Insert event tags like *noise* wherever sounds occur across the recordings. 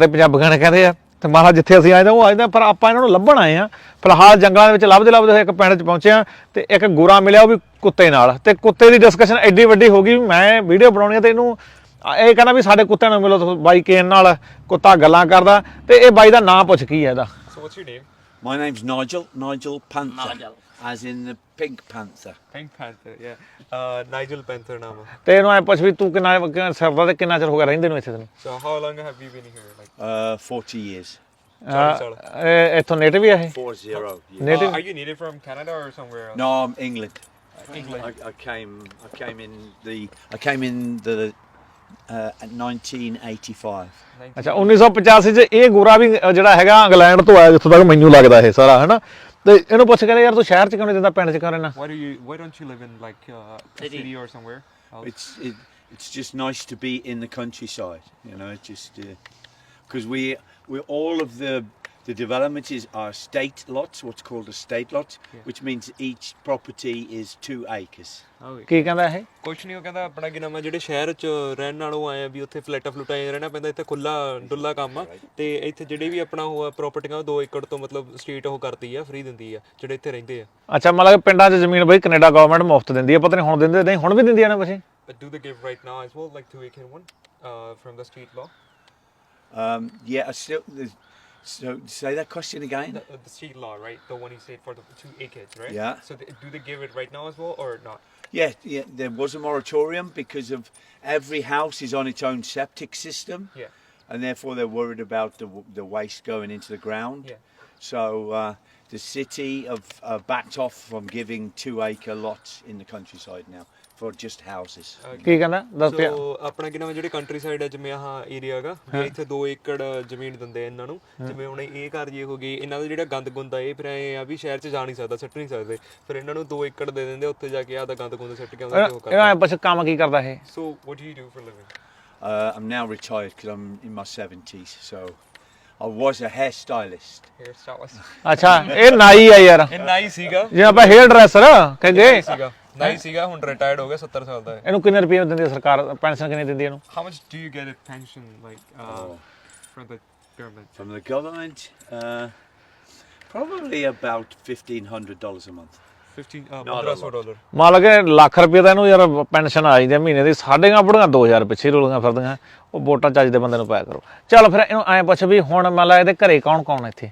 ਤੇ ਪੰਜਾਬੀਆਂ ਨੇ ਕਹਿੰਦੇ ਆ ਤੇ ਮਹਾਰਾਜ ਜਿੱਥੇ ਅਸੀਂ ਆਏ ਤਾਂ ਉਹ ਆਏ ਤਾਂ ਪਰ ਆਪਾਂ ਇਹਨਾਂ ਨੂੰ ਲੱਭਣ ਆਏ ਆ ਫਿਲਹਾਲ ਜੰਗਲਾਂ ਦੇ ਵਿੱਚ ਲੱਭਦੇ ਲੱਭਦੇ ਇੱਕ ਪਿੰਡ 'ਚ ਪਹੁੰਚੇ ਆ ਤੇ ਇੱਕ ਗੋਰਾ ਮਿਲਿਆ ਉਹ ਵੀ ਕੁੱਤੇ ਨਾਲ ਤੇ ਕੁੱਤੇ ਦੀ ਡਿਸਕਸ਼ਨ ਐਡੀ ਵੱਡੀ ਹੋ ਗਈ ਮੈਂ ਵੀਡੀਓ ਬਣਾਉਣੀ ਆ ਤੇ ਇਹਨੂੰ ਇਹ ਕਹਿੰਦਾ ਵੀ ਸਾਡੇ ਕੁੱਤਿਆਂ ਨੂੰ ਮਿਲੋ ਬਾਈ ਕੇਨ ਨਾਲ ਕੁੱਤਾ ਗੱਲਾਂ ਕਰਦਾ ਤੇ ਇਹ ਬਾਈ ਦਾ ਨਾਂ ਪੁੱਛ ਕੀ ਹੈ ਇਹਦਾ So what's your name? My name's Nigel, Nigel Panther. Nigel. As in the Pink Panther. Pink Panther, yeah. Uh, Nigel Panther ਨਾਮ। ਤੇ ਇਹਨੂੰ ਐ ਪੁੱਛ ਵੀ ਤੂੰ ਕਿੰਨਾ ਸਰਦਾ ਤੇ ਕਿੰਨਾ ਚਿਰ ਹੋ ਗਿਆ ਰਹਿੰਦੇ ਨੂੰ ਇੱਥੇ ਤੈਨੂੰ So how long have you been here? Like, Uh, 40 years. ਅਹ, ਇਹ ਇੱਥੋਂ ਨੇਟਿਵ ਹੀ ਆ ਇਹ 4 0. Yeah. Native? uh, are you native from Canada or somewhere else? No, I'm England. England. I, I came. I came in the. I came in the. Uh, at 1985. ਅੱਛਾ 1985 ਚ ਇਹ ਗੋਰਾ ਵੀ ਅ, ਜਿਹੜਾ ਹੈਗਾ ਇੰਗਲੈਂਡ ਤੋਂ ਆਇਆ ਜਿੱਥੋਂ ਤੱਕ ਮੈਨੂੰ ਲੱਗਦਾ ਇਹ ਸਾਰਾ ਹੈਨਾ ਤੇ ਇਹਨੂੰ ਪੁੱਛ ਕੇ ਯਾਰ ਤੂੰ ਸ਼ਹਿਰ ਚ ਕਿਉਂ ਨਹੀਂ ਦਿੰਦਾ ਪਿੰਡ ਚ ਕਿਉਂ ਰਹਿਣਾ Why do you? Why don't you live in like uh, a City. city or somewhere? else? It's it, it's just nice to be in the countryside. You know, it's just because we we all of the the development is our state lots, what's called a state lot, Yeah. which means each property is two acres. ਕੀ ਕਹਿੰਦਾ ਇਹ ਕੁਛ ਨਹੀਂ ਉਹ ਕਹਿੰਦਾ ਆਪਣਾ ਕੀ ਨਾਮ ਆ ਜਿਹੜੇ ਸ਼ਹਿਰ ਚ ਰਹਿਣ ਨਾਲੋਂ ਆਏ ਆ ਵੀ ਉੱਥੇ ਫਲੈਟਾ ਫਲੂਟਾ ਹੀ ਰਹਿਣਾ ਪੈਂਦਾ ਇੱਥੇ ਖੁੱਲਾ ਡੁੱਲਾ ਕੰਮ ਆ ਤੇ ਇੱਥੇ ਜਿਹੜੇ ਵੀ ਆਪਣਾ ਉਹ ਪ੍ਰਾਪਰਟੀਆਂ ਉਹ 2 ਏਕੜ ਤੋਂ ਮਤਲਬ ਸਟੇਟ ਉਹ ਕਰਦੀ ਆ ਫ੍ਰੀ ਦਿੰਦੀ ਆ ਜਿਹੜੇ ਇੱਥੇ ਰਹਿੰਦੇ ਆ ਅੱਛਾ ਮਤਲਬ ਕਿ ਪਿੰਡਾਂ 'ਚ ਜ਼ਮੀਨ ਬਈ ਕੈਨੇਡਾ ਗਵਰਨਮੈਂਟ ਮੁਫਤ ਦਿੰਦੀ ਹੈ ਪਤਾ ਨਹੀਂ ਹੁਣ ਦਿੰਦੇ ਨਹੀਂ ਹੁਣ ਵੀ ਦਿੰਦੀ ਆ ਨਾ ਕੁਛ But do they give right now as well like 2 acre one uh, from the street law? Um, yeah, I still. there's- So say that question again. The, the law, right? The one you said for the 2 acres, right? Yeah. So th- do they give it right now as well or not? Yeah, yeah. There was a moratorium because of every house is on its own septic system, Yeah. and therefore they're worried about the the waste going into the ground. Yeah. So uh, the city have uh, backed off from giving two acre lots in the countryside now for just houses. ਕੀ ਕਹਿੰਦਾ? ਦੱਸ ਪਿਆ ਸੋ ਆਪਣਾ ਕੀ ਨਾਮ ਜਿਹੜੇ country side ਹੈ ਜਿਵੇਂ ਆਹ area ਹੈਗਾ ਵੀ ਇੱਥੇ 2 ਏਕੜ ਜ਼ਮੀਨ ਦਿੰਦੇ ਆ ਇਹਨਾਂ ਨੂੰ। ਜਿਵੇਂ ਹੁਣ ਇਹ ਘਰ ਜੇ ਹੋ ਗਈ ਇਹਨਾਂ ਦਾ ਜਿਹੜਾ ਗੰਦ ਗੁੰਦ ਆ ਇਹ ਫਿਰ ਐ ਆ ਵੀ ਸ਼ਹਿਰ 'ਚ ਜਾ ਨਹੀਂ ਸਕਦਾ ਸੱਟ ਨਹੀਂ ਸਕਦੇ। ਫਿਰ ਇਹਨਾਂ ਨੂੰ 2 ਏਕੜ ਦੇ ਦਿੰਦੇ ਉੱਥੇ ਜਾ ਕੇ ਆਦਾ ਗੰਦ ਗੁੰਦ ਸੱਟ ਕੇ ਆਉਂਦਾ ਉਹ ਐ ਕਰਦਾ। ਪੁੱਛ ਕੰਮ ਕੀ ਕਰਦਾ ਇਹ? So what do you do for living Uh, I'm now retired because I'm in my 70s. So I was a hairstylist. Hair *laughs* stylist ਅੱਛਾ ਇਹ ਨਾਈ ਆ ਯਾਰ। ਇਹ ਨਾਈ ਸੀਗਾ। ਜੇ ਆਪਾਂ ਹੇਅਰ ਡਰੈਸਰ ਕਹਿੰਦੇ ਸੀਗਾ। ਨਾਈ ਸੀਗਾ ਹੁਣ ਰਿਟਾਇਰਡ ਹੋ ਗਿਆ 70 ਸਾਲ ਦਾ ਹੈ ਇਹਨੂੰ ਕਿੰਨੇ ਰੁਪਏ ਦਿੰਦੀ ਹੈ ਸਰਕਾਰ ਪੈਨਸ਼ਨ ਕਿੰਨੀ ਦਿੰਦੀ ਹੈ ਇਹਨੂੰ How much do you get a pension like uh, from the government? From the government, uh, probably about $1,500 a month. 15 uh, Not a 1500 lot. Dollar ਮੰਨ ਲਓ ਕਿ ਲੱਖ ਰੁਪਏ ਦਾ ਇਹਨੂੰ ਯਾਰ ਪੈਨਸ਼ਨ ਆ ਜਾਂਦੀ ਹੈ ਮਹੀਨੇ ਦੀ ਸਾਡੇਆਂ ਬੁੜੀਆਂ 2000 ਪਿੱਛੇ ਰੋਲੀਆਂ ਫਿਰਦੀਆਂ ਉਹ ਵੋਟਾਂ ਚੱਜ ਦੇ ਬੰਦੇ ਨੂੰ ਪਾਇਆ ਕਰੋ ਚੱਲ ਫਿਰ ਇਹਨੂੰ ਐਂ ਪੁੱਛ ਵੀ ਹੁਣ ਮੰਨ ਲਾ ਇਹਦੇ ਘਰੇ ਕੌਣ ਕੌਣ ਇੱਥੇ?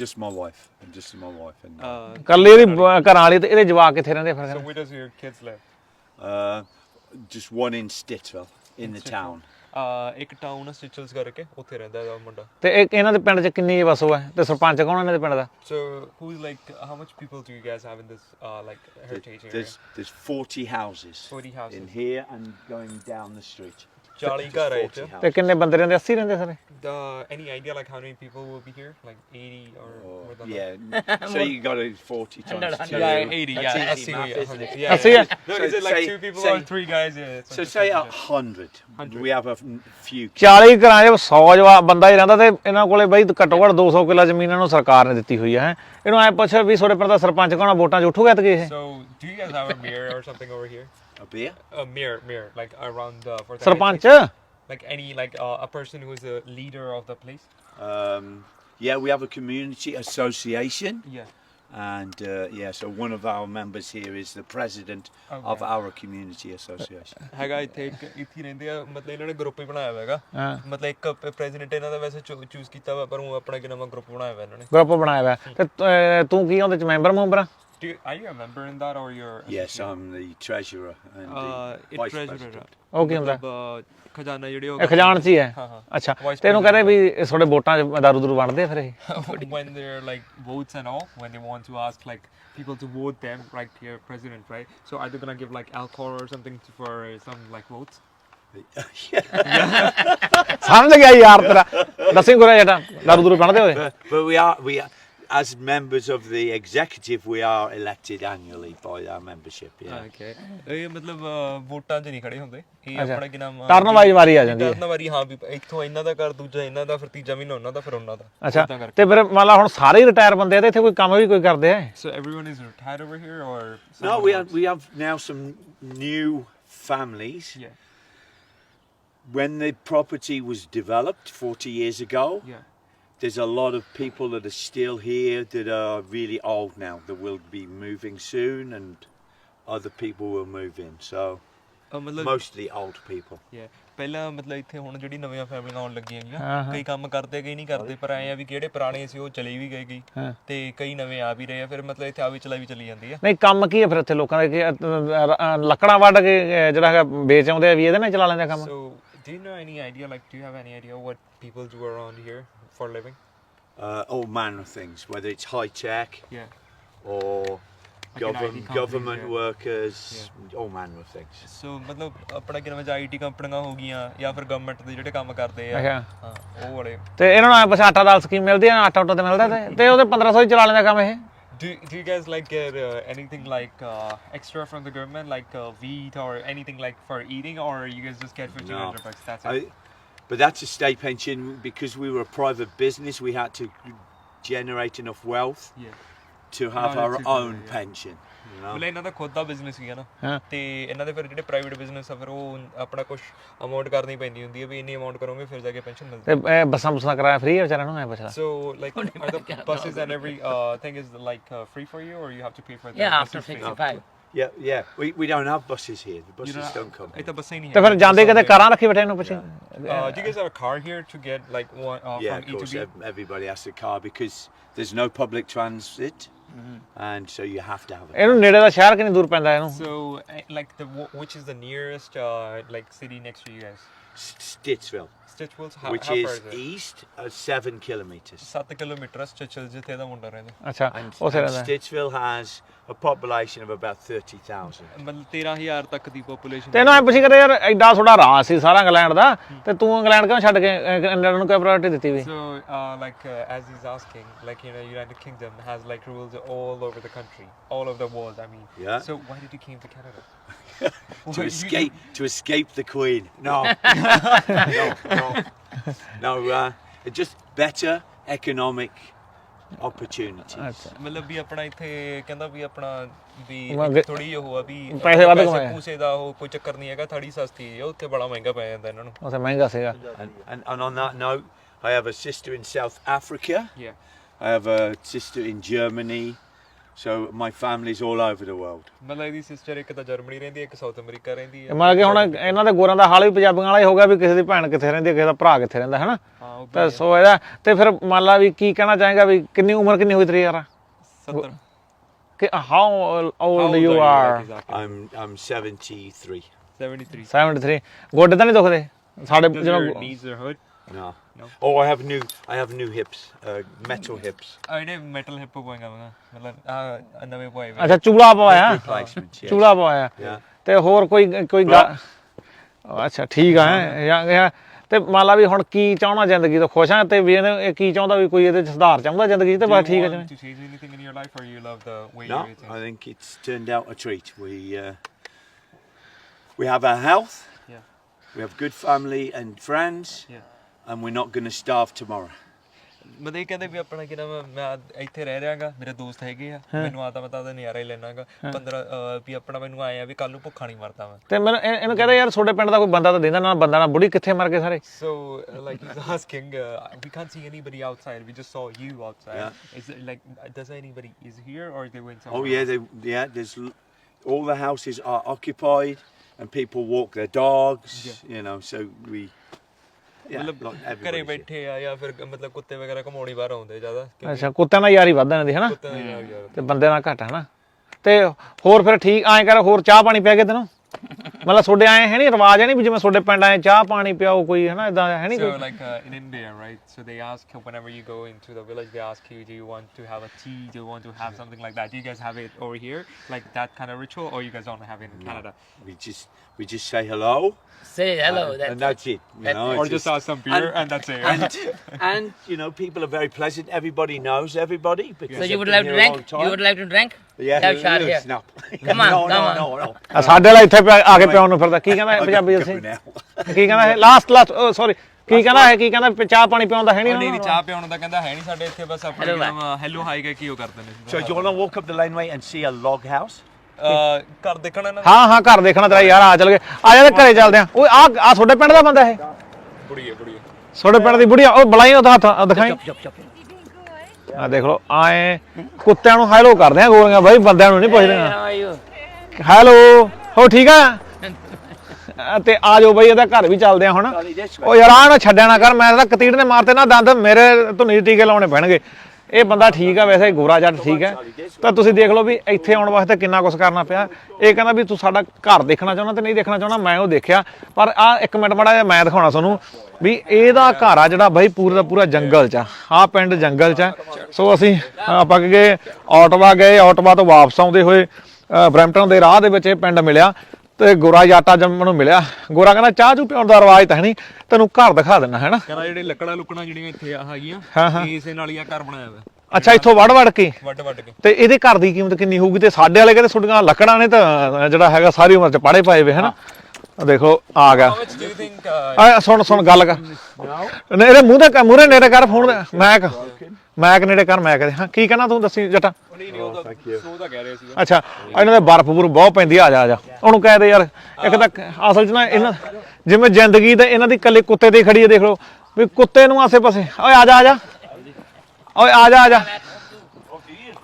Just my wife. and Just my wife. And, Uh, ਕੱਲੀ ਇਹਦੀ ਬ- ਘਰਾਂ ਵਾਲੀ ਤੇ ਇਹਦੇ ਜਵਾਕ ਕਿੱਥੇ ਰਹਿੰਦੇ ਫਿਰ where does your kids live? uh, just one in Stittsville, in the town. Uh, ਇੱਕ ਟਾਊਨ ਆ ਸਟਿਚਲਸ ਕਰਕੇ ਉੱਥੇ ਰਹਿੰਦਾ ਇਹਦਾ ਮੁੰਡਾ ਤੇ ਇਹ ਇਹਨਾਂ ਦੇ ਪਿੰਡ 'ਚ ਕਿੰਨੀ ਵਸੋਂ ਹੈ ਤੇ ਸਰਪੰਚ ਕੌਣ ਹੈ ਇਹਨਾਂ ਦੇ ਪਿੰਡ ਦਾ So who's like how much people do you guys have in this uh, like heritage area? There's there's 40 houses 40 houses. in here and going down the street. 40 Just ਘਰ ਆ ਇਹ 40 ਚ। houses. ਤੇ ਕਿੰਨੇ ਬੰਦੇ ਰਹਿੰਦੇ 80 ਰਹਿੰਦੇ ਸਾਰੇ The, any idea like how many people will be here? Like 80 or more than that? Oh, Yeah. so you got it 40 Hundred, times hundred. two. Yeah, 80. That's Yeah, easy 80, math, yeah, isn't it? 100. Yeah. That's it. No, So is it like say- two people say- or three guys? Yeah. it's So like say a 50, hundred. 100. We have a f- few. 40 ਘਰਾਂ 'ਚ 100 ਜਵਾ ਬੰਦਾ ਹੀ ਰਹਿੰਦਾ ਤੇ ਇਹਨਾਂ ਕੋਲੇ ਬਈ ਘੱਟੋ ਘੱਟ 200 ਕਿੱਲਾ ਜ਼ਮੀਨ ਇਹਨਾਂ ਨੂੰ ਸਰਕਾਰ ਨੇ ਦਿੱਤੀ ਹੋਈ ਹੈ ਇਹਨੂੰ ਐ ਪੁੱਛ ਵੀ ਤੁਹਾਡੇ ਪਿੰਡ ਦਾ ਸਰਪੰਚ ਕੌਣ ਵੋਟਾਂ 'ਚ ਉੱਠੂਗਾ ਤੇ ਇਹ So, do you guys have a mirror or something over here? A beer? A mirror, mirror, like around uh, for the sarpanch like any like uh, a person who's a leader of the place. Um, yeah, we have a community association. Yeah. And uh, yeah, so one of our members here is the president of Okay. our community association. ਹੈਗਾ ਇੱਥੇ ਇੱਕ ਇੱਥੇ ਹੀ ਰਹਿੰਦੇ ਆ ਮਤਲਬ ਇਹਨਾਂ ਨੇ group ਹੀ ਬਣਾਇਆ ਹੋਇਆ ਹੈਗਾ ਹਾਂ ਮਤਲਬ ਇੱਕ ਪ੍ਰੈਜ਼ੀਡੈਂਟ ਇਹਨਾਂ ਦਾ ਵੈਸੇ ਚੂਜ਼ ਕੀਤਾ ਵਾ ਪਰ ਉਹ ਆਪਣਾ ਕਿ ਨਵਾਂ ਗਰੁੱਪ ਬਣਾਇਆ ਹੋਇਆ ਇਹਨਾਂ ਨੇ ਗਰੁੱਪ ਬਣਾਇਆ ਹੋਇਆ ਤੇ ਅਹ, ਤੂੰ ਕੀ ਉਹਦੇ 'ਚ ਮੈਂਬਰ ਮੈਂਬਰ ਆ Do you, are you a member in that or you're Yes, I'm the treasurer and uh, the it vice treasurer president. ਉਹ ਕੀ ਹੁੰਦਾ ਮਤਲਬ ਅਹ, ਖਜ਼ਾਨਾ ਜਿਹੜੇ ਇਹ ਖਜ਼ਾਨਚੀ ਹੈ ਹਾਂ ਹਾਂ ਅੱਛਾ Vice ਤੇ ਇਹਨੂੰ ਕਹਿੰਦੇ ਵੀ ਇਹ ਤੁਹਾਡੇ ਵੋਟਾਂ 'ਚ ਦਾਰੂ ਦੂਰੂ ਵੰਡਦੇ ਆ ਫਿਰ ਇਹ when they're like votes and all, when they want to ask like people to vote them, like your president, right? So are they gonna give like alcohol or something to, for uh, some like votes? ਸਮਝ ਗਿਆ ਯਾਰ ਤੇਰਾ ਦੱਸੀ ਗੁਰਾ ਜਟਾ ਦਾਰੂ ਦੂਰੂ ਵੰਡਦੇ ਹੋਏ But, but we are we are, as members of the executive, we are elected annually by our membership. Yeah. Okay. ਇਹ ਮਤਲਬ ਅਹ, ਵੋਟਾਂ 'ਚ ਨਹੀਂ ਖੜੇ ਹੁੰਦੇ ਇਹ ਅੱਛਾ। ਆਪਣਾ ਕੀ ਨਾਮ ਟਰਨ ਵਾਈਜ਼ ਵਾਰੀ ਆ ਜਾਂਦੀ ਹੈ ਟਰਨ ਵਾਰੀ ਹਾਂ ਵੀ ਇੱਥੋਂ ਇਹਨਾਂ ਦਾ ਕਰ ਦੂਜਾ ਇਹਨਾਂ ਦਾ ਫਿਰ ਤੀਜਾ ਮਹੀਨਾ ਉਹਨਾਂ ਦਾ ਫਿਰ ਉਹਨਾਂ ਦਾ ਅੱਛਾ ਏਦਾਂ ਕਰਕੇ ਤੇ ਫਿਰ ਮੰਨ ਲਾ ਹੁਣ ਸਾਰੇ ਹੀ ਰਿਟਾਇਰ ਬੰਦੇ ਆ ਤੇ ਇੱਥੇ ਕੋਈ ਕੰਮ ਵੀ ਕੋਈ ਕਰਦੇ ਆ So everyone is retired over here or No, someone we else? have we have now some new families Yeah. when the property was developed 40 years ago, Yeah. There's a lot of people that are still here that are really old now that will be moving soon and other people will move in. So ਅਹ ਮਤਲਬ mostly old people. Yeah. ਪਹਿਲਾਂ ਮਤਲਬ ਇੱਥੇ ਹੁਣ ਜਿਹੜੀ ਨਵੀਆਂ ਫੈਮਲੀਆਂ ਆਉਣ ਲੱਗੀਆਂ ਹਾਂ, ਗਈਆਂ ਹਾਂ। ਕਈ ਕੰਮ ਕਰਦੇ ਕਈ ਨਹੀਂ ਕਰਦੇ ਪਰ ਐ ਆ ਵੀ ਕਿਹੜੇ ਪੁਰਾਣੇ ਸੀ ਉਹ ਚਲੇ ਵੀ ਗਏ ਗਈ ਹਾਂ। ਤੇ ਕਈ ਨਵੇਂ ਆ ਵੀ ਰਹੇ ਆ ਫਿਰ ਮਤਲਬ ਇੱਥੇ ਆ ਵੀ ਚਲਾਈ ਵੀ ਚਲੀ ਜਾਂਦੀ ਆ ਨਹੀਂ ਕੰਮ ਕੀ ਹੈ ਫਿਰ ਇੱਥੇ ਲੋਕਾਂ ਦੇ ਕਿ ਲੱਕੜਾਂ ਵੱਢ ਕੇ ਜਿਹੜਾ ਹੈਗਾ ਵੇਚ ਆਉਂਦੇ ਆ ਵੀ ਇਹਦੇ ਨਾਲ ਚਲਾ ਲੈਂਦੇ ਆ ਕੰਮ So, do you know any idea like do you have any idea what people do around here for a living? Uh, all manner of things, whether it's high tech Yeah. or Like in govern- IT companies, government yeah. workers, all manner of things. ਸੋ ਮਤਲਬ ਆਪਣਾ ਕਿਵੇਂ IT ਕੰਪਨੀਆਂ ਹੋ ਗਈਆਂ ਜਾਂ ਫਿਰ government ਦੇ ਜਿਹੜੇ ਕੰਮ ਕਰਦੇ ਆ ਅੱਛਾ ਹਾਂ ਉਹ ਵਾਲੇ ਤੇ ਇਹਨਾਂ ਨੂੰ ਐਂ ਬਸ ਆਟਾ ਦਾਲ ਸਕੀਮ ਮਿਲਦੀ ਹੈ ਆਟਾ ਉਟਾ ਤੇ ਮਿਲਦਾ ਤੇ ਤੇ ਉਹਦੇ 1500 ਹੀ ਚਲਾ ਲੈਂਦਾ ਕੰਮ ਇਹ Do, do you guys like get uh, anything like uh, extra from the government, like uh, wheat or anything like for eating, or you guys just get fifteen No. hundred bucks? That's it. I, but that's a state pension because we were a private business. We had to generate enough wealth yeah. to have No, our that's it, own yeah. pension. You know? ਮਤਲਬ ਇਹਨਾਂ ਦਾ ਖੁਦ ਦਾ business ਹੀ ਹੈ ਨਾ ਹਾਂ ਤੇ ਇਹਨਾਂ ਦੇ ਫਿਰ ਜਿਹੜੇ ਪ੍ਰਾਈਵੇਟ ਬਿਜ਼ਨਸ ਆ ਫਿਰ ਉਹ ਆਪਣਾ ਕੁਝ ਅਮਾਉਂਟ ਕਰਨੀ ਪੈਂਦੀ ਹੁੰਦੀ ਹੈ ਵੀ ਇੰਨੀ ਅਮਾਉਂਟ ਕਰੋਗੇ ਫਿਰ ਜਾ ਕੇ ਪੈਨਸ਼ਨ ਮਿਲਦੀ ਤੇ ਇਹ ਬੱਸਾਂ ਬੁੱਸਾਂ ਕਰਾਇਆ ਫ੍ਰੀ ਹੈ ਵਿਚਾਰਿਆਂ ਨੂੰ ਐ ਪੁੱਛਦਾ So like are the buses and every uh, thing is like uh, free for you or you have to pay for the Yeah, bus after fee? 65. Yeah, yeah. We, we don't have buses here. The You buses don't- don't come. ਇਹ ਤਾਂ ਬੱਸਾਂ ਹੀ ਨਹੀਂ ਤੇ ਫਿਰ ਜਾਂਦੇ ਕਿਤੇ ਕਾਰਾਂ ਰੱਖੀ ਬੈਠੇ ਇਹਨੂੰ ਪੁੱਛੀ Uh, do you guys have a car here to get like one uh, Yeah, from of E course. to B? ev- Everybody has a car because there's no public transit, and so you have to have a ਇਹਨੂੰ ਨੇੜੇ ਦਾ ਸ਼ਹਿਰ ਕਿੰਨੀ ਦੂਰ ਪੈਂਦਾ ਇਹਨੂੰ So uh, like the wh- which is the nearest uh, like city next to you guys? S- Stittsville, Stitchwell's how, which how is far is it? east of seven kilometers. 7 kilometre ਸਟਿਚਲ ਜਿੱਥੇ ਦਾ ਮੁੰਡਾ ਰਹਿੰਦਾ ਅੱਛਾ And, ਉਸੇ and ਰਹਿੰਦਾ Stittsville has a population of about 30,000. ਮਤਲਬ 13000 ਤੱਕ ਦੀ population ਤੇ ਇਹਨੂੰ ਐ ਪੁੱਛੀ ਕਰੇ ਯਾਰ ਐਡਾ ਥੋੜਾ ਰਾਜ ਸੀ ਸਾਰਾ ਇੰਗਲੈਂਡ ਦਾ ਤੇ ਤੂੰ ਇੰਗਲੈਂਡ ਕਿਉਂ ਛੱਡ ਕੇ ਅ, ਇੰਗਲੈਂਡ ਨੂੰ ਕੋਈ ਪ੍ਰਾਇੋਰਟੀ ਦਿੱਤੀ ਵੀ So, uh, like uh, as he's asking, like you know, United Kingdom has like rules all over the country, all over the world. I mean, Yeah. So why did you came to Canada? to *laughs* Why- you- escape to escape the Queen. No, *laughs* no, no, no. Uh, it's just better economic opportunities. ਅੱਛਾ ਮਤਲਬ ਵੀ ਆਪਣਾ ਇੱਥੇ ਕਹਿੰਦਾ ਵੀ ਆਪਣਾ ਵੀ ਮੈਂ ਗੇ- ਥੋੜੀ ਉਹ ਆ ਵੀ ਪੈਸੇ ਵੱਧ ਕਮਾਏ। ਪੂਸੇ ਦਾ ਉਹ ਕੋਈ ਚੱਕਰ ਨਹੀਂ ਹੈਗਾ ਥੜੀ ਸਸਤੀ ਹੈ ਉੱਥੇ ਬੜਾ ਮਹਿੰਗਾ ਪੈ ਜਾਂਦਾ ਇਹਨਾਂ ਨੂੰ ਉਸੇ ਮਹਿੰਗਾ ਸੀਗਾ And, and, and on that note, I have a sister in South Africa. Yeah. I have a sister in Germany. So my family's all over the world. ਮਤਲਬ ਇਹਦੀ ਸਿਸਟਰ ਇੱਕ ਤਾਂ ਜਰਮਨੀ ਰਹਿੰਦੀ ਹੈ ਇੱਕ ਸਾਊਥ ਅਮਰੀਕਾ ਰਹਿੰਦੀ ਹੈ। ਮਤਲਬ ਕਿ ਹੁਣ ਇਹਨਾਂ ਦੇ ਗੋਰਾਂ ਦਾ ਹਾਲ ਵੀ ਪੰਜਾਬੀਆਂ ਵਾਲਾ ਹੀ ਹੋ ਗਿਆ ਵੀ ਕਿਸੇ ਦੀ ਭੈਣ ਕਿੱਥੇ ਰਹਿੰਦੀ ਹੈ ਕਿਸੇ ਦਾ ਭਰਾ ਕਿੱਥੇ ਰਹਿੰਦਾ ਹੈ ਨਾ ਹਾਂ ਉਹ ਤਾਂ ਸੋ ਇਹਦਾ ਤੇ ਫਿਰ ਮੰਨ ਲਾ ਵੀ ਕੀ ਕਹਿਣਾ ਚਾਹੇਗਾ ਵੀ ਕਿੰਨੀ ਉਮਰ ਕਿੰਨੀ ਹੋਈ ਤੇਰੀ ਯਾਰ? 70 ਕਿ how old you are I'm I'm 73. 73 73 ਗੋਡੇ ਤਾਂ ਨਹੀਂ ਦੁਖਦੇ? ਸਾਡੇ ਜਦੋਂ knees hurt? No. No. Oh, I have new I have new hips, uh, metal hips. ਆ ਇਹਨੇ ਮੈਟਲ ਹਿੱਪ ਪਵਾਏਗਾ ਮੈਂ ਮਤਲਬ ਆ ਨਵੇਂ ਪਵਾਏ ਵੇ ਅੱਛਾ ਚੂਲਾ ਪਵਾਇਆ Replacement. Yes. ਚੂਲਾ ਪਵਾਇਆ Yeah. ਤੇ ਹੋਰ ਕੋਈ ਕੋਈ ਗਾ- ਅੱਛਾ ਠੀਕ ਆ ਹੈਂ, ਜਾਂ- ਜਾਂ- ਤੇ ਮੰਨ ਲਾ ਵੀ ਹੁਣ ਕੀ ਚਾਹਣਾ ਜ਼ਿੰਦਗੀ ਤੋਂ ਖੁਸ਼ ਆ ਤੇ ਵੀ ਇਹਨੇ ਇਹ ਕੀ ਚਾਹੁੰਦਾ ਵੀ ਕੋਈ ਇਹਦੇ ਚ ਸੁਧਾਰ ਚਾਹੁੰਦਾ ਜ਼ਿੰਦਗੀ 'ਚ ਤੇ Do ਬਸ you ਠੀਕ ਹੈ want ਜਿਵੇਂ to change anything in your life or you love the way No, you're eating? I think it's turned out a treat. We uh, we have our health. Yeah. We have good family and friends, Yeah. and we're not going to starve tomorrow. ਮਤਲਬ ਇਹ ਕਹਿੰਦੇ ਵੀ ਆਪਣਾ ਕੀ ਨਾਮ ਆ, ਮੈਂ ਇੱਥੇ ਰਹਿ ਰਿਹਾਗਾ ਮੇਰੇ ਦੋਸਤ ਹੈਗੇ ਆ ਮੈਨੂੰ ਆਦਾ ਮਤਾ ਦਾ ਨਜ਼ਾਰਾ ਹੀ ਲੈਣਾਗਾ 15 ਵੀ ਆਪਣਾ ਮੈਨੂੰ ਆਏ ਆ ਵੀ ਕੱਲ ਨੂੰ ਭੁੱਖਾ ਨਹੀਂ ਮਰਦਾ ਮੈਂ ਤੇ ਮੈਨੂੰ ਇਹ- ਇਹਨੂੰ ਕਹਿੰਦਾ ਯਾਰ ਤੁਹਾਡੇ ਪਿੰਡ ਦਾ ਕੋਈ ਬੰਦਾ ਤਾਂ ਦਿੰਦਾ ਨਾ ਬੰਦਾ ਨਾ ਬੁੜੀ ਕਿੱਥੇ ਮਰ ਗਏ ਸਾਰੇ So, uh, like he's asking, uh, we can't see anybody outside. We just saw you outside. Yeah. Is it like, uh, does anybody is here or they went Oh somewhere? yeah, they, yeah. There's l- all the houses are occupied, and people walk their dogs. You know, so we. ਮਤਲਬ ਘਰੇ. ਬੈਠੇ ਆ ਜਾਂ ਫਿਰ ਮਤਲਬ ਕੁੱਤੇ ਵਗੈਰਾ ਘਮਾਉਣੀ ਬਾਹਰ ਆਉਂਦੇ ਜ਼ਿਆਦਾ। ਅੱਛਾ ਕੁੱਤਿਆਂ ਨਾਲ ਯਾਰੀ ਵੱਧ ਜਾਂਦੀ ਹੈ ਨਾ ਕੁੱਤੇ ਨਾਲ ਯਾਰ ਯਾਰ ਤੇ ਬੰਦੇ ਨਾਲ ਘੱਟ ਹੈ ਨਾ ਤੇ ਹੋਰ ਫਿਰ ਠੀਕ ਐਂ ਕਰ ਹੋਰ ਚਾਹ ਪਾਣੀ ਪਿਆ ਕੇ ਤੈਨੂੰ? ਮਤਲਬ ਤੁਹਾਡੇ ਆਏ ਹੈ ਨਹੀਂ ਰਿਵਾਜ ਹੈ ਨਹੀਂ ਵੀ ਜਿਵੇਂ ਤੁਹਾਡੇ ਪਿੰਡ ਆਏ ਚਾਹ ਪਾਣੀ ਪਿਆਓ ਕੋਈ ਹੈ ਨਾ ਇਦਾਂ ਹੈ ਨਹੀਂ So ਕੋਈ like uh, in India, right? So they ask you whenever you go into the village, they ask you, do you want to have a tea? Do you want to have something like that? Do you guys have it over here, like that kind of ritual, or you guys don't have it in Canada? We just we just say hello, Say hello. and, that's and that's it. You That's know, it. Or it's just ask some beer and- and, that's it. and *laughs* and you know people are very pleasant. Everybody knows everybody because So you they've would been like to here a long drink? time. You would like to drink? Yeah, Have a shot no, here. snap. Come on, *laughs* no, come no, on. no, no. ਆ ਸਾਡੇ ਵਾਲਾ ਇੱਥੇ ਪਿਆ- ਆ ਕੇ ਪਿਆਉਣ ਨੂੰ ਫਿਰਦਾ। ਕੀ ਕਹਿੰਦਾ ਇਹ ਪੰਜਾਬੀ ਅਸੀਂ. ਕੀ ਕਹਿੰਦਾ ਇਹ? ਲਾਸਟ ਲਾਸਟ ਸੌਰੀ ਕੀ ਕਹਿੰਦਾ ਹੈ ਕੀ ਕਹਿੰਦਾ? ਵੀ ਚਾਹ ਪਾਣੀ ਪਿਆਉਂਦਾ ਹੈ ਨਹੀਂ ਨਹੀਂ ਨਹੀਂ ਨੂੰ? ਚਾਹ ਪਿਆਉਣ ਦਾ ਕਹਿੰਦਾ ਹੈ ਨਹੀਂ ਸਾਡੇ ਇੱਥੇ ਬਸ ਆਪਣਾ ਨਾਮ ਹੈਲੋ ਹਾਈ ਕੇ ਕੀ ਉਹ ਕਰਦੇ ਨੇ। So you want to walk up the laneway and see a log house? ਅਹ, ਘਰ ਦੇਖਣਾ ਇਹਨਾਂ ਹਾਂ ਹਾਂ ਘਰ ਦੇਖਣਾ ਤੇਰਾ ਯਾਰ ਆ ਚੱਲ ਗਏ। ਆ ਜਾ ਤੇ ਘਰੇ ਚੱਲਦੇ ਆ। ਉਹ ਆ ਆ ਤੁਹਾਡੇ ਪਿੰਡ ਦਾ ਬੰਦਾ ਇਹ? ਬੁੜੀ ਹੈ ਬੁੜੀ ਹੈ ਤੁਹਾਡੇ ਪਿੰਡ ਦੀ ਬੁੜੀਆ ਉਹ ਬੁਲਾਈ ਉਹਦਾ ਹੱਥ ਦਿਖਾਈ। ਆ ਦੇਖ ਲਓ ਆਏ ਕੁੱਤਿਆਂ ਨੂੰ ਹੈਲੋ ਕਰਦੇ ਆ ਗੋਲੀਆਂ ਬਾਈ ਬੰਦਿਆਂ ਨੂੰ ਨਹੀਂ ਪੁੱਛਦੇ। ਹੈਲੋ ਹੋ ਠੀਕ ਆ? ਤੇ ਆ ਜਾਓ ਬਈ ਇਹਦਾ ਘਰ ਵੀ ਚੱਲਦੇ ਆ ਹੁਣ। ਉਹ ਯਾਰ ਆ ਨਾ ਛੱਡਿਆ ਨਾ ਕਰ ਮੈਂ ਤਾਂ ਕਤੀੜ ਨੇ ਮਾਰਤੇ ਨਾ ਦੰਦ ਮੇਰੇ ਧੁਨੀ ਟੀਕੇ ਲਾਉਣੇ ਪੈਣਗੇ। ਇਹ ਬੰਦਾ ਠੀਕ ਆ ਵੈਸੇ ਗੋਰਾ ਜੱਟ ਠੀਕ ਹੈ। ਤਾਂ ਤੁਸੀਂ ਦੇਖ ਲਓ ਵੀ ਇੱਥੇ ਆਉਣ ਵਾਸਤੇ ਕਿੰਨਾ ਕੁਝ ਕਰਨਾ ਪਿਆ। ਇਹ ਕਹਿੰਦਾ ਵੀ ਤੂੰ ਸਾਡਾ ਘਰ ਦੇਖਣਾ ਚਾਹੁੰਦਾ ਤੇ ਨਹੀਂ ਦੇਖਣਾ ਚਾਹੁੰਦਾ ਮੈਂ ਉਹ ਦੇਖਿਆ। ਪਰ ਆ ਇੱਕ ਮਿੰਟ ਮੜਾ ਜਿਹਾ ਮੈਂ ਦਿਖਾਉਣਾ ਤੁਹਾਨੂੰ ਵੀ ਇਹਦਾ ਘਰ ਆ ਜਿਹੜਾ ਬਾਈ ਪੂਰਾ ਦਾ ਪੂਰਾ ਜੰਗਲ 'ਚ ਆ। ਆਹ ਪਿੰਡ ਜੰਗਲ 'ਚ ਆ। ਸੋ ਅਸੀਂ ਆਪਾਂ ਗਏ ਆਟਵਾ ਗਏ ਆਟਵਾ ਤੋਂ ਵਾਪਸ ਆਉਂਦੇ ਹੋਏ ਅ, ਬਰੈਂਪਟਨ ਦੇ ਰਾਹ ਦੇ ਵਿੱਚ ਇਹ ਪਿੰਡ ਮਿਲਿਆ। ਤੇ ਗੋਰਾ ਜਾਟਾ ਜੰਮ ਨੂੰ ਮਿਲਿਆ। ਗੋਰਾ ਕਹਿੰਦਾ ਚਾਹ ਚੂ ਪਿਉਣ ਦਾ ਰਿਵਾਜ ਤਾਂ ਹੈ ਨਹੀਂ ਤੈਨੂੰ ਘਰ ਦਿਖਾ ਦਿੰਨਾ ਹੈ ਨਾ? ਕਹਿੰਦਾ ਜਿਹੜੇ ਲੱਕੜਾਂ ਲੁਕੜਾਂ ਜਿਹੜੀਆਂ ਇੱਥੇ ਆ ਹੈਗੀਆਂ। ਇਸੇ ਨਾਲ ਹੀ ਆ ਘਰ ਬਣਾਇਆ ਹੋਇਆ। ਅੱਛਾ ਇੱਥੋਂ ਵੜ ਵੜ ਕੇ? ਵੱਡ ਵੱਡ ਕੇ। ਤੇ ਇਹਦੇ ਘਰ ਦੀ ਕੀਮਤ ਕਿੰਨੀ ਹੋਊਗੀ? ਤੇ ਸਾਡੇ ਵਾਲੇ ਕਹਿੰਦੇ ਤੁਹਾਡੀਆਂ ਲੱਕੜਾਂ ਨੇ ਤਾਂ ਜਿਹੜਾ ਹੈਗਾ ਸਾਰੀ ਉਮਰ ਚ ਪਾੜੇ ਪਾਏ ਵੇ ਹਨਾ ਦੇਖੋ ਆ ਗਿਆ। ਆ ਸੁਣ ਸੁਣ ਗੱਲ ਕਰ। ਨੇ ਇਹਦੇ ਮੂੰਹ ਤੇ ਮੂਹਰੇ ਨੇੜੇ ਕਰ ਫੋਨ ਦੇ ਮੈਕ ਮੈਕ ਨੇੜੇ ਕਰ ਮੈਕ ਦੇ ਹਾਂ ਕੀ ਕਹਿਣਾ ਤੂੰ ਦੱਸੀ ਜਟਾ? ਨਹੀਂ ਨਹੀਂ ਉਹ ਤਾਂ ਸੋ ਤਾਂ ਕਹਿ ਰਿਹਾ ਸੀ ਅੱਛਾ ਇਹਨਾਂ ਦੇ ਬਰਫ਼ ਬੁਰ ਬਹੁਤ ਪੈਂਦੀ ਆ, ਜਾ ਆ ਜਾ। ਉਹਨੂੰ ਕਹਿ ਦੇ ਯਾਰ ਇੱਕ ਤਾਂ ਅਸਲ 'ਚ ਨਾ ਇਹਨਾਂ ਜਿਵੇਂ ਜ਼ਿੰਦਗੀ ਤੇ ਇਹਨਾਂ ਦੀ ਕੱਲੇ ਕੁੱਤੇ ਤੇ ਖੜੀ ਹੈ ਦੇਖ ਲਓ। ਵੀ ਕੁੱਤੇ ਨੂੰ ਆਸੇ ਪਾਸੇ ਓਏ ਆ ਜਾ ਆ ਜਾ। ਓਏ ਆ ਜਾ ਆ ਜਾ।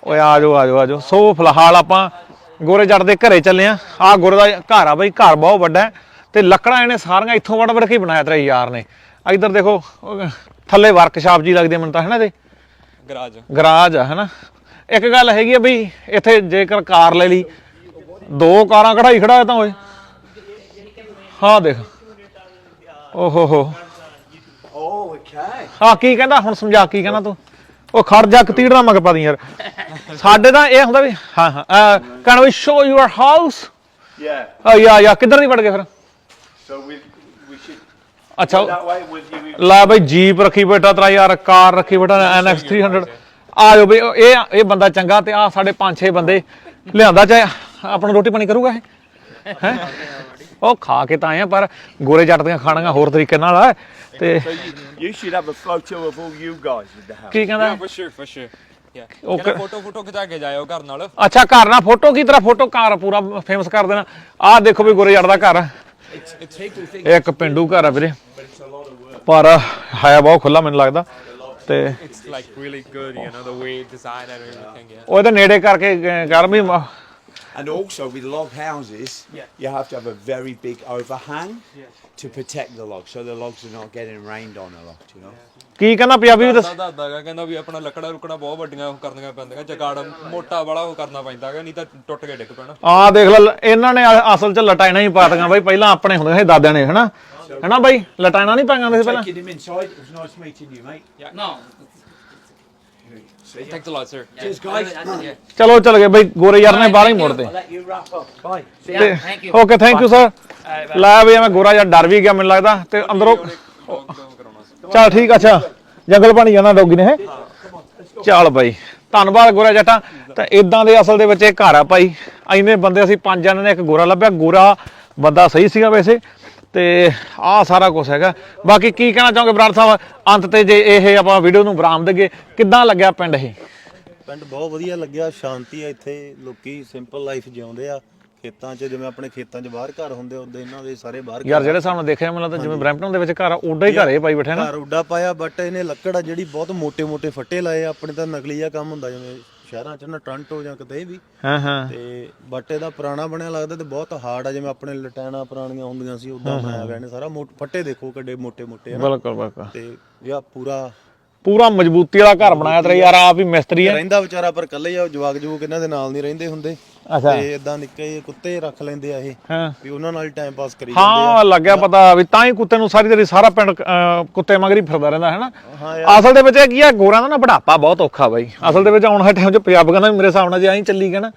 ਓਏ ਆ ਜਾਓ ਆ ਜਾਓ ਆ ਜਾਓ। ਸੋ ਫਿਲਹਾਲ ਆਪਾਂ ਗੋਰੇ ਜੱਟ ਦੇ ਘਰੇ ਚੱਲੇ ਆ। ਆ ਗੋਰੇ ਦਾ ਘਰ ਆ ਬਈ ਘਰ ਬਹੁਤ ਵੱਡਾ ਹੈ। ਤੇ ਲੱਕੜਾਂ ਇਹਨੇ ਸਾਰੀਆਂ ਇੱਥੋਂ ਵੜ ਵੜ ਕੇ ਬਣਾਇਆ ਤੇਰੇ ਯਾਰ ਨੇ। ਇੱਧਰ ਦੇਖੋ ਥੱਲੇ ਵਰਕਸ਼ਾਪ ਜੀ ਲੱਗਦੀ ਹੈ ਮੈਨੂੰ ਤਾਂ ਹੈ ਨਾ ਇਹਦੇ? ਗਰਾਜ। ਗਰਾਜ ਆ ਹਨਾ? ਇੱਕ ਗੱਲ ਹੈਗੀ ਆ ਬਈ ਇੱਥੇ ਜੇਕਰ ਕਾਰ ਲੈ ਲਈ ਦੋ ਕਾਰਾਂ ਕਢਾਈ ਖੜਾ ਤਾਂ ਓਏ। ਹਾਂ ਦੇਖ। ਓਹੋ ਹੋ. ਹਾਂ ਕੀ ਕਹਿੰਦਾ? ਹੁਣ ਸਮਝਾ ਕੀ ਕਹਿੰਦਾ ਤੂੰ? ਉਹ ਖੜ ਜਾ ਕਤੀੜ ਨਾ ਮਗ ਪਾ ਦੀ ਯਾਰ। ਸਾਡੇ ਤਾਂ ਇਹ ਹੁੰਦਾ ਵੀ ਹਾਂ ਹਾਂ can we show your house Yeah. ਆ ਯਾ ਯਾ ਕਿੱਧਰ ਦੀ ਵੜ ਗਏ ਫਿਰ? So we ਅੱਛਾ. ਲੈ ਬਈ ਜੀਪ ਰੱਖੀ ਬੈਠਾ ਤੇਰਾ ਯਾਰ ਕਾਰ ਰੱਖੀ ਬੈਠਾ NX 300 ਆ ਜਾਓ ਬਈ ਇਹ ਇਹ ਬੰਦਾ ਚੰਗਾ ਤੇ ਆ ਸਾਡੇ 5-6 ਬੰਦੇ। ਲਿਆਂਦਾ ਚਾਹੇ ਆਪਣਾ ਰੋਟੀ ਪਾਣੀ ਕਰੂਗਾ ਇਹ? ਹੈ? ਉਹ ਖਾ ਕੇ ਤਾਂ ਆਏ ਆ ਪਰ ਗੋਰੇ ਜੱਟ ਦੀਆਂ ਖਾਣੀਆਂ ਹੋਰ ਤਰੀਕੇ ਨਾਲ ਆ। ਤੇ. ਕੀ ਕਹਿੰਦਾ. ਕਹਿੰਦਾ ਫੋਟੋ ਫੋਟੋ ਖਿਚਾ ਕੇ ਜਾਇਓ ਘਰ ਨਾਲ? ਅੱਛਾ ਘਰ ਨਾਲ ਫੋਟੋ ਕੀ ਤਰ੍ਹਾਂ ਫੋਟੋ ਘਰ ਪੂਰਾ ਫੇਮਸ ਕਰ ਦੇਣਾ। ਆਹ ਦੇਖੋ ਵੀ ਗੋਰੇ ਜੱਟ ਦਾ ਘਰ। ਇੱਕ ਪਿੰਡੂ ਘਰ ਆ ਵੀਰੇ। ਪਰ ਹੈ ਬਹੁਤ ਖੁੱਲਾ ਮੈਨੂੰ ਲੱਗਦਾ ਤੇ it's like really good you know the way design and everything yeah ਉਹ ਇਹਦੇ ਨੇੜੇ ਕਰਕੇ ਅਹ, ਕਰ ਵੀ ਮ- And also with log houses, you have to have a very big overhang to protect the logs, so the logs are not getting rained on a lot. You know. ਕੀ ਕਹਿੰਦਾ ਪੰਜਾਬੀ ਵੀ ਦੱਸ ਦਾਦਾ ਦਾਦਾ ਕਹਿੰਦਾ ਵੀ ਆਪਣਾ ਲੱਕੜਾ ਲੁਕੜਾ ਬਹੁਤ ਵੱਡੀਆਂ ਉਹ ਕਰਨੀਆਂ ਪੈਂਦੀਆਂ ਜਗਾੜ ਮੋਟਾ ਵਾਲਾ ਉਹ ਕਰਨਾ ਪੈਂਦਾ ਹੈਗਾ ਨਹੀਂ ਤਾਂ ਟੁੱਟ ਕੇ ਡਿੱਗ ਪੈਣਾ ਆ ਦੇਖ ਲੈ ਇਹਨਾਂ ਨੇ ਅ- ਅਸਲ ਚ ਲਟਾਈਣਾ ਹੀ ਪਾਤੀਆਂ ਬਾਈ ਪਹਿਲਾਂ ਆਪਣੇ ਹੁੰਦੇ ਸੀ ਦਾਦਿਆਂ ਨੇ ਹਨਾ ਹਨਾ ਬਾਈ ਲਟਾਈਣਾ ਨਹੀਂ ਪਾਈਆਂ ਹੁੰਦੇ ਸੀ ਪਹਿਲਾਂ? Taking him inside. It was nice meeting you, mate. No. Thanks a lot sir Cheers, guys. ਚਲੋ ਚਲ ਗਏ ਬਾਈ ਗੋਰੇ ਯਾਰ ਨੇ ਬਾਹਰ ਹੀ ਮੋੜਦੇ I'll let you wrap up. Bye. Yeah, thank you. Okay thank you sir ਲੈ ਬਈ ਮੈਂ ਗੋਰਾ ਯਾਰ ਡਰ ਵੀ ਗਿਆ ਮੈਨੂੰ ਲੱਗਦਾ। ਤੇ ਅੰਦਰੋਂ ਚਲ ਠੀਕ ਆ, ਅੱਛਾ। ਜੰਗਲ ਪਾਣੀ ਜਾਣਾ ਡੋਗੀ ਨੇ ਹੈ? ਚੱਲ ਬਾਈ। ਧੰਨਵਾਦ ਗੋਰਾ ਜੱਟਾ। ਤਾਂ ਇਦਾਂ ਦੇ ਅਸਲ ਦੇ ਵਿੱਚ ਇਹ ਘਰ ਆ ਭਾਈ। ਐਨੇ ਬੰਦੇ ਅਸੀਂ ਪੰਜ ਜਣੇ ਨੇ ਇੱਕ ਗੋਰਾ ਲੱਭਿਆ। ਗੋਰਾ ਬੰਦਾ ਸਹੀ ਸੀਗਾ ਵੈਸੇ। ਤੇ ਆਹ ਸਾਰਾ ਕੁਝ ਹੈਗਾ। ਬਾਕੀ ਕੀ ਕਹਿਣਾ ਚਾਹੋਗੇ ਬਰਾੜ ਸਾਹਿਬ ਅੰਤ ਤੇ ਜੇ ਇਹ ਆਪਾਂ ਵੀਡੀਓ ਨੂੰ ਬਰਾਮ ਦਗੇ ਕਿੱਦਾਂ ਲੱਗਿਆ ਪਿੰਡ ਇਹ? ਪਿੰਡ ਬਹੁਤ ਵਧੀਆ ਲੱਗਿਆ ਸ਼ਾਂਤੀ ਆ ਇੱਥੇ ਲੋਕੀ ਸਿੰਪਲ ਲਾਈਫ ਜਿਉਂਦੇ ਆ। ਖੇਤਾਂ 'ਚ ਜਿਵੇਂ ਆਪਣੇ ਖੇਤਾਂ 'ਚ ਬਾਹਰ ਘਰ ਹੁੰਦੇ ਉਹਦੇ ਇਹਨਾਂ ਦੇ ਸਾਰੇ ਬਾਹਰ ਯਾਰ ਜਿਹੜੇ ਹਿਸਾਬ ਦੇਖਿਆ ਮੈਨੂੰ ਲੱਗਦਾ ਜਿਵੇਂ ਬ੍ਰੈਂਪਟਨ ਦੇ ਵਿੱਚ ਘਰ ਆ ਉਡਾ ਹੀ ਘਰੇ ਪਾਈ ਬੈਠਾ ਨਾ। ਘਰ ਉੱਡਾ ਪਾਇਆ ਬਟ ਇਹਨੇ ਲੱਕੜ ਆ ਜਿਹੜੀ ਬਹੁਤ ਮੋٹے ਮੋٹے ਫੱਟੇ ਲਾਏ ਆ, ਆਪਣੇ ਤਾਂ ਨਕਲੀ ਆ ਕੰਮ ਹੁੰਦਾ ਜਿਵੇਂ ਸ਼ਹਿਰਾਂ 'ਚ ਨਾ ਟ੍ਰਾਂਟੋ ਜਾਂ ਕਿਤੇ ਵੀ। ਹਾਂ ਹਾਂ। ਤੇ ਬਟ ਇਹਦਾ ਪੁਰਾਣਾ ਬਣਿਆ ਲੱਗਦਾ ਤੇ ਬਹੁਤ ਹਾਰਡ ਆ ਜਿਵੇਂ ਆਪਣੇ ਲਟੈਣਾ ਪੁਰਾਣੀਆਂ ਹੁੰਦੀਆਂ ਸੀ ਉਦਾਂ ਬਣਾਇਆ ਹੋਇਆ ਨੇ ਸਾਰਾ। ਮੋਟ- ਫੱਟੇ ਦੇਖੋ ਕਿੱਡੇ ਮੋਟੇ ਮੋਟੇ ਬਿਲਕੁਲ ਬਿਲਕੁਲ। ਤੇ ਇਹ ਪੂਰਾ ਪੂਰਾ ਮਜ਼ਬੂਤੀ ਵਾਲਾ ਘਰ ਬਣਾਇਆ ਤੇਰਾ ਯਾਰ ਆਪ ਹੀ ਮਿਸਤਰੀ ਹੈ। ਰਹਿੰਦਾ ਵਿਚਾਰਾ ਪਰ ਇਕੱਲੇ ਆ ਜਵਾਗ ਜਵੂਕ ਇਹਨਾਂ ਦੇ ਨਾਲ ਨਹੀਂ ਰਹਿੰਦੇ ਹੁੰਦੇ। ਅੱਛਾ। ਤੇ ਇਦਾਂ ਨਿੱਕੇ ਜਿਹੇ ਕੁੱਤੇ ਰੱਖ ਲੈਂਦੇ ਆ ਇਹ ਹਾਂ। ਵੀ ਉਹਨਾਂ ਨਾਲ ਟਾਈਮ ਪਾਸ ਕਰੀ ਜਾਂਦੇ ਹਾਂ ਲੱਗਿਆ ਪਤਾ ਵੀ ਤਾਂ ਹੀ ਕੁੱਤੇ ਨੂੰ ਸਾਰੀ ਤੇਰੀ ਸਾਰਾ ਪਿੰਡ ਕੁੱਤੇ ਮਗਰ ਹੀ ਫਿਰਦਾ ਰਹਿੰਦਾ ਹੈ ਨਾ ਅਸਲ ਦੇ ਵਿੱਚ ਇਹ ਕੀ ਆ ਗੋਰਿਆਂ ਦਾ ਨਾ ਬੁਢਾਪਾ ਬਹੁਤ ਔਖਾ ਬਾਈ। ਅਸਲ ਦੇ ਵਿੱਚ ਆਉਣ ਵਾਲੇ ਟਾਈਮ 'ਚ ਪੰਜਾਬ ਕਹਿੰਦਾ ਮੇਰੇ ਹਿਸਾਬ ਨਾਲ ਜੇ ਐਂ ਚੱਲੀ ਗਿਆ ਨਾ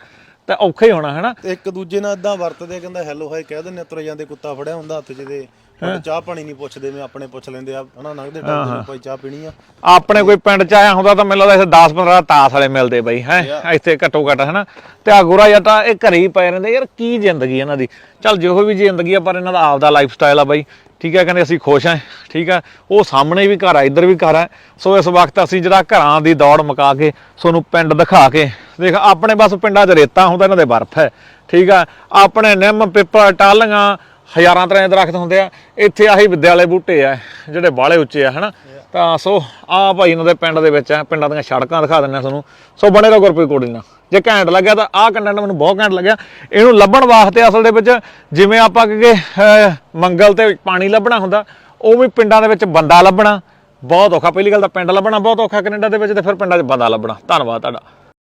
ਤਾਂ ਔਖਾ ਹੀ ਹੋਣਾ ਹੈ ਨਾ ਇੱਕ ਦੂਜੇ ਨਾਲ ਇਦਾਂ ਵਰਤਦੇ ਆ, ਕਹਿੰਦਾ ਹੈਲੋ ਹਾਈ ਕਹਿ ਦਿੰਦੇ ਆ, ਤੁਰ ਜਾਂਦੇ ਕੁੱਤਾ ਫੜਿਆ ਹੁੰਦਾ ਹੱਥ 'ਚ ਤੇ ਹੁਣ ਚਾਹ ਪਾਣੀ ਨਹੀਂ ਪੁੱਛਦੇ ਮੈਂ ਆਪਣੇ ਪੁੱਛ ਲੈਂਦੇ ਆ ਹਨਾ ਲੰਘਦੇ ਟੱਪਦੇ ਕੋਈ ਚਾਹ ਪੀਣੀ ਆ। ਆਪਣੇ ਕੋਈ ਪਿੰਡ 'ਚ ਆਇਆ ਹੁੰਦਾ ਤਾਂ ਮੈਨੂੰ ਲੱਗਦਾ ਇੱਥੇ 10 15 ਤਾਸ ਵਾਲੇ ਮਿਲਦੇ ਬਈ ਹੈ ਇੱਥੇ ਘੱਟੋ ਘੱਟ ਹੈ ਨਾ ਤੇ ਆ ਗੋਰਾ ਜੱਟਾ ਇਹ ਘਰੇ ਹੀ ਪਏ ਰਹਿੰਦੇ ਯਾਰ ਕੀ ਜ਼ਿੰਦਗੀ ਇਹਨਾਂ ਦੀ। ਚੱਲ ਜਿਹੋ ਵੀ ਜ਼ਿੰਦਗੀ ਆ ਪਰ ਇਹਨਾਂ ਦਾ ਆਪਦਾ ਲਾਈਫ ਸਟਾਈਲ ਆ ਬਾਈ। ਠੀਕ ਹੈ ਕਹਿੰਦੇ ਅਸੀਂ ਖੁਸ਼ ਹਾਂ ਠੀਕ ਹੈ ਉਹ ਸਾਹਮਣੇ ਵੀ ਘਰ ਆ ਇੱਧਰ ਵੀ ਘਰ ਆ। ਸੋ ਇਸ ਵਕਤ ਅਸੀਂ ਜਿਹੜਾ ਘਰਾਂ ਦੀ ਦੌੜ ਮੁਕਾ ਕੇ ਤੁਹਾਨੂੰ ਪਿੰਡ ਦਿਖਾ ਕੇ ਦੇਖ ਆਪਣੇ ਬਸ ਪਿੰਡਾਂ 'ਚ ਰੇਤਾ ਹੁੰਦਾ ਇਹਨਾਂ ਦੇ ਬਰਫ਼ ਹੈ। ਠੀਕ ਆ ਆਪਣੇ ਨਿੰਮ ਪਿੱਪਲ ਟਾਲੀਆਂ ਹਜ਼ਾਰਾਂ ਤਰ੍ਹਾਂ ਦੇ ਦਰਖਤ ਹੁੰਦੇ ਆ। ਇੱਥੇ ਆਹੀ ਵਿਦਿਆਲੇ ਬੂਟੇ ਆ, ਜਿਹੜੇ ਬਾਲੇ ਉੱਚੇ ਆ, ਹਨਾ? ਤਾਂ ਸੋ ਆ ਭਾਈ ਇਹਨਾਂ ਦੇ ਪਿੰਡ ਦੇ ਵਿੱਚ ਆ, ਪਿੰਡਾਂ ਦੀਆਂ ਸੜਕਾਂ ਦਿਖਾ ਦਿੰਦੇ ਆ ਤੁਹਾਨੂੰ। ਸੋ ਬਣੇ ਰਹੋ ਗੁਰਪ੍ਰੀਤ ਕੋੜੀ ਨਾਲ। ਜੇ ਘੈਂਟ ਲੱਗਿਆ ਤਾਂ ਆਹ ਕੰਟੈਂਟ ਮੈਨੂੰ ਬਹੁਤ ਘੈਂਟ ਲੱਗਿਆ। ਇਹਨੂੰ ਲੱਭਣ ਵਾਸਤੇ ਅਸਲ ਦੇ ਵਿੱਚ ਜਿਵੇਂ ਆਪਾਂ ਕਿ ਮੰਗਲ ਤੇ ਪਾਣੀ ਲੱਭਣਾ ਹੁੰਦਾ, ਉਹ ਵੀ ਪਿੰਡਾਂ ਦੇ ਵਿੱਚ ਬੰਦਾ ਲੱਭਣਾ। ਬਹੁਤ ਔਖਾ, ਪਹਿਲੀ ਗੱਲ ਤਾਂ ਪਿੰਡ ਲੱਭਣਾ ਬਹੁਤ ਔਖਾ, ਕੈਨੇਡਾ ਦੇ ਵਿੱਚ ਤੇ ਫਿਰ ਪਿੰਡਾਂ 'ਚ ਬੰਦਾ ਲੱਭਣਾ। ਧੰਨਵਾਦ ਤੁਹਾਡਾ।